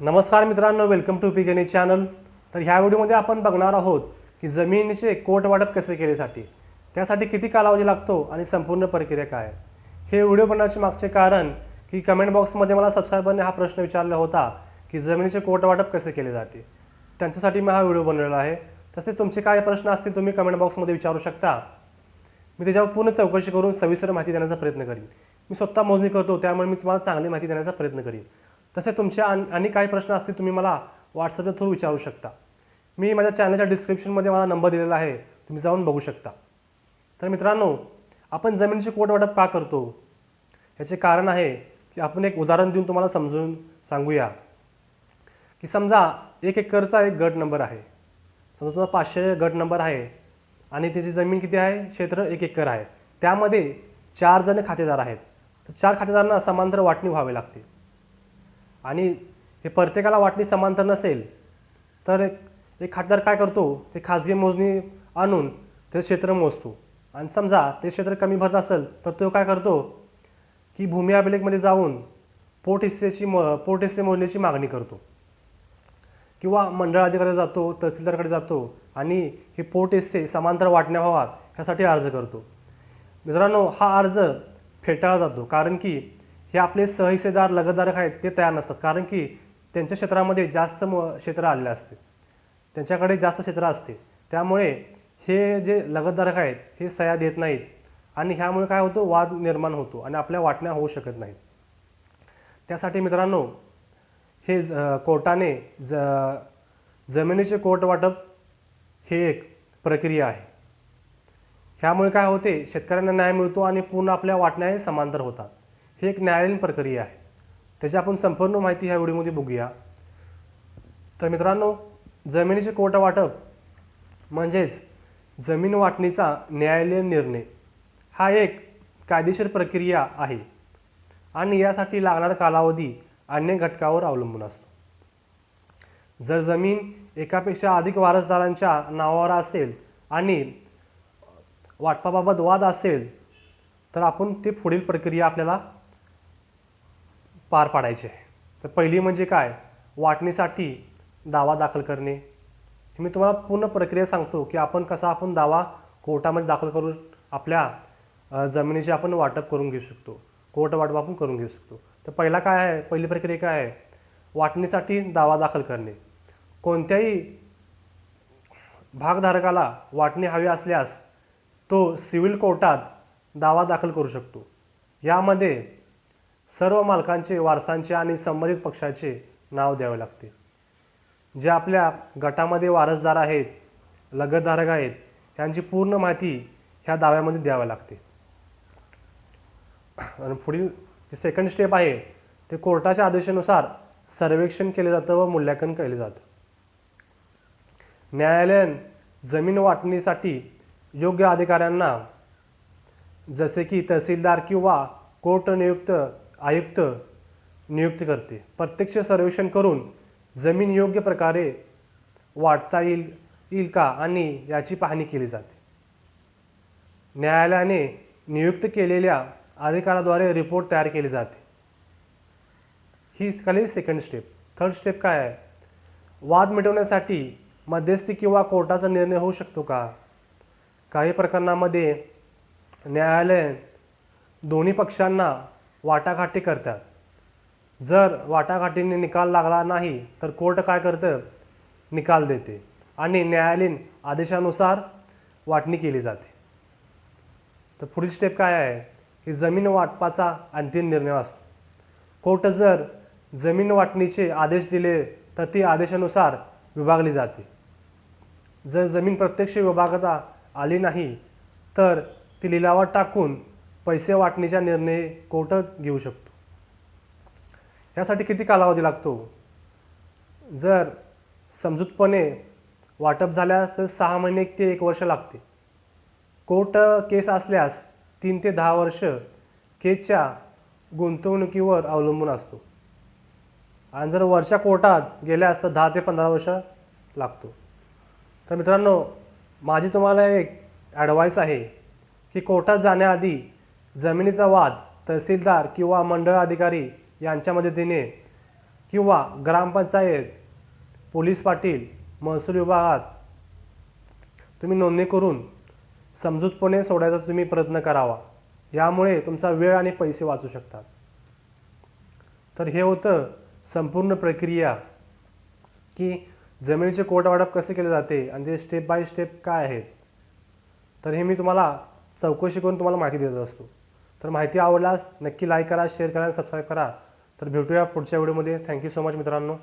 नमस्कार मित्रांनो welcome to पिगेनी channel तर ह्या व्हिडिओमध्ये आपण बघणार आहोत की जमिनीचे कोट वाटप कसे केलेसाठी त्यासाठी किती कालावधी लागतो आणि संपूर्ण प्रक्रिया काय हे व्हिडिओ बनवण्याचे मागचे कारण की कमेंट बॉक्समध्ये मला सबस्क्रायबरने हा प्रश्न विचारला होता की जमिनीचे कोट वाटप कसे केले जाते. त्यांच्यासाठी मी हा व्हिडिओ बनवलेला आहे. तसेच तुमचे काय प्रश्न असतील तुम्ही कमेंट बॉक्समध्ये विचारू शकता. मी त्याच्यावर पूर्ण चौकशी करून सविस्तर माहिती देण्याचा प्रयत्न करीन. मी स्वतः मोजणी करतो त्यामुळे मी तुम्हाला चांगली माहिती देण्याचा प्रयत्न करीन. तसे तुमचे आणि काही प्रश्न असतील तुम्ही मला व्हॉट्सअपच्या थ्रू विचारू शकता. मी माझ्या चॅनलच्या डिस्क्रिप्शनमध्ये मला नंबर दिलेला आहे. तुम्ही जाऊन बघू शकता. तर मित्रांनो आपण जमिनीची कोट वाटप का करतो? याचे कारण आहे की आपण एक उदाहरण देऊन तुम्हाला समजून सांगूया. की समजा एक एकरचा एक गट नंबर आहे. समजा तुम्हाला पाचशे गट नंबर आहे आणि त्याची जमीन किती आहे? क्षेत्र एक एकर आहे. त्यामध्ये चार जण खातेदार आहेत. तर चार खातेदारांना समांतर वाटणी व्हावी लागते. आणि हे प्रत्येकाला वाटणी समांतर नसेल तर एक एक काय करतो? ते खाजगी मोजणी आणून ते क्षेत्र मोजतो. आणि समजा ते क्षेत्र कमी भरत असेल तर तो काय करतो? की भूमी अभिलेखमध्ये जाऊन पोट हिस्सेची म पोट हिस्से मोजण्याची मागणी करतो. किंवा मंडळ अधिकारी जातो तहसीलदारकडे जातो आणि हे पोट हिस्से समांतर वाटण्या व्हावात ह्यासाठी अर्ज करतो. मित्रांनो हा अर्ज फेटाळला जातो. कारण की हे आपले सहहिसेदार लगतधारक आहेत ते तयार नसतात. कारण की त्यांच्या क्षेत्रामध्ये जास्त म क्षेत्र आलेले असते. त्यांच्याकडे जास्त क्षेत्र असते. त्यामुळे हे जे लगतधारक आहेत हे सह्या देत नाहीत. आणि ह्यामुळे काय होतं? वाद निर्माण होतो आणि आपल्या वाटण्या होऊ शकत नाहीत. त्यासाठी मित्रांनो हे ज- कोर्टाने ज जमिनीचे कोर्ट वाटप हे एक प्रक्रिया आहे. ह्यामुळे काय होते? शेतकऱ्यांना न्याय मिळतो आणि पूर्ण आपल्या वाटण्या हे समांतर होतात. ही एक न्यायालयीन प्रक्रिया आहे. त्याची आपण संपूर्ण माहिती ह्या व्हिडिओमध्ये बघूया. तर मित्रांनो जमिनीचे कोट वाटप म्हणजेच जमीन वाटणीचा न्यायालयीन निर्णय हा एक कायदेशीर प्रक्रिया आहे आणि यासाठी लागणारा कालावधी अन्य घटकावर अवलंबून असतो. जर जमीन एकापेक्षा अधिक वारसदारांच्या नावावर असेल आणि वाटपाबाबत वाद असेल तर आपण ते पुढील प्रक्रिया आपल्याला पार पाडायचे. आहे तर पहिली म्हणजे काय? वाटणीसाठी दावा दाखल करणे. हे मी तुम्हाला पूर्ण प्रक्रिया सांगतो की आपण कसा आपण दावा कोर्टामध्ये दाखल करून आपल्या जमिनीचे आपण वाटप करून घेऊ शकतो. कोर्ट वाटप आपण करून घेऊ शकतो. तर पहिला काय आहे? पहिली प्रक्रिया काय आहे? वाटणीसाठी दावा दाखल करणे. कोणत्याही भागधारकाला वाटणी हवी असल्यास तो सिव्हिल कोर्टात दावा दाखल करू शकतो. यामध्ये सर्व मालकांचे वारसांचे आणि संबंधित पक्षाचे नाव द्यावे लागते. जे आपल्या गटामध्ये वारसदार आहेत लगतधारक आहेत त्यांची पूर्ण माहिती ह्या दाव्यामध्ये द्यावी लागते. आणि पुढील जे सेकंड स्टेप आहे ते कोर्टाच्या आदेशानुसार सर्वेक्षण केले जातं व मूल्यांकन केले जातं. न्यायालयीन जमीन वाटणीसाठी योग्य अधिकाऱ्यांना जसे की तहसीलदार किंवा कोर्ट नियुक्त आयुक्त नियुक्त करते. प्रत्यक्ष सर्वेक्षण करून जमीन योग्य प्रकारे वाटता येईल येईल का आणि याची पाहणी केली जाते. न्यायालयाने नियुक्त केलेल्या अधिकाराद्वारे रिपोर्ट तयार केले जाते. ही खाली सेकंड स्टेप थर्ड स्टेप काय आहे? वाद मिटवण्यासाठी मध्यस्थी किंवा कोर्टाचा निर्णय होऊ शकतो का? काही प्रकरणामध्ये न्यायालय दोन्ही पक्षांना वाटाघाटी करतात. जर वाटाघाटीने निकाल लागला नाही तर कोर्ट काय करतं? निकाल देते आणि न्यायालयीन आदेशानुसार वाटणी केली जाते. तर पुढील स्टेप काय आहे? की जमीन वाटपाचा अंतिम निर्णय असतो. कोर्ट जर जमीन वाटणीचे आदेश दिले तर ती आदेशानुसार विभागली जाते. जर जमीन प्रत्यक्ष विभागता आली नाही तर ती लिलावात टाकून पैसे वाटणीचा निर्णय कोर्ट घेऊ शकतो. यासाठी किती कालावधी लागतो? जर समजूतपणे वाटप झाल्यास तर सहा महिने ते एक वर्ष लागते. कोर्ट केस असल्यास तीन ते दहा वर्ष केसच्या गुंतवणुकीवर अवलंबून असतो. आणि जर वरच्या कोर्टात गेल्यास तर दहा ते पंधरा वर्ष लागतो. तर मित्रांनो माझी तुम्हाला एक ॲडवाईस आहे की कोर्टात जाण्याआधी जमिनीचा वाद तहसीलदार किंवा मंडळ अधिकारी यांच्या मदतीने किंवा ग्रामपंचायत पोलीस पाटील महसूल विभागात तुम्ही नोंदणी करून समजूतपणे सोडायचा तुम्ही प्रयत्न करावा. यामुळे तुमचा वेळ आणि पैसे वाचू शकतात. तर हे होतं संपूर्ण प्रक्रिया की जमिनीचे कोट वाटप कसे केले जाते आणि ते स्टेप बाय स्टेप काय आहेत. तर हे मी तुम्हाला चौकशी करून तुम्हाला माहिती देत असतो. तर माहिती आवडल्यास नक्की लाईक करा शेअर करा आणि सबस्क्राईब करा. तर भेटूया पुढच्या व्हिडिओमध्ये थँक्यू सो मच मित्रांनो.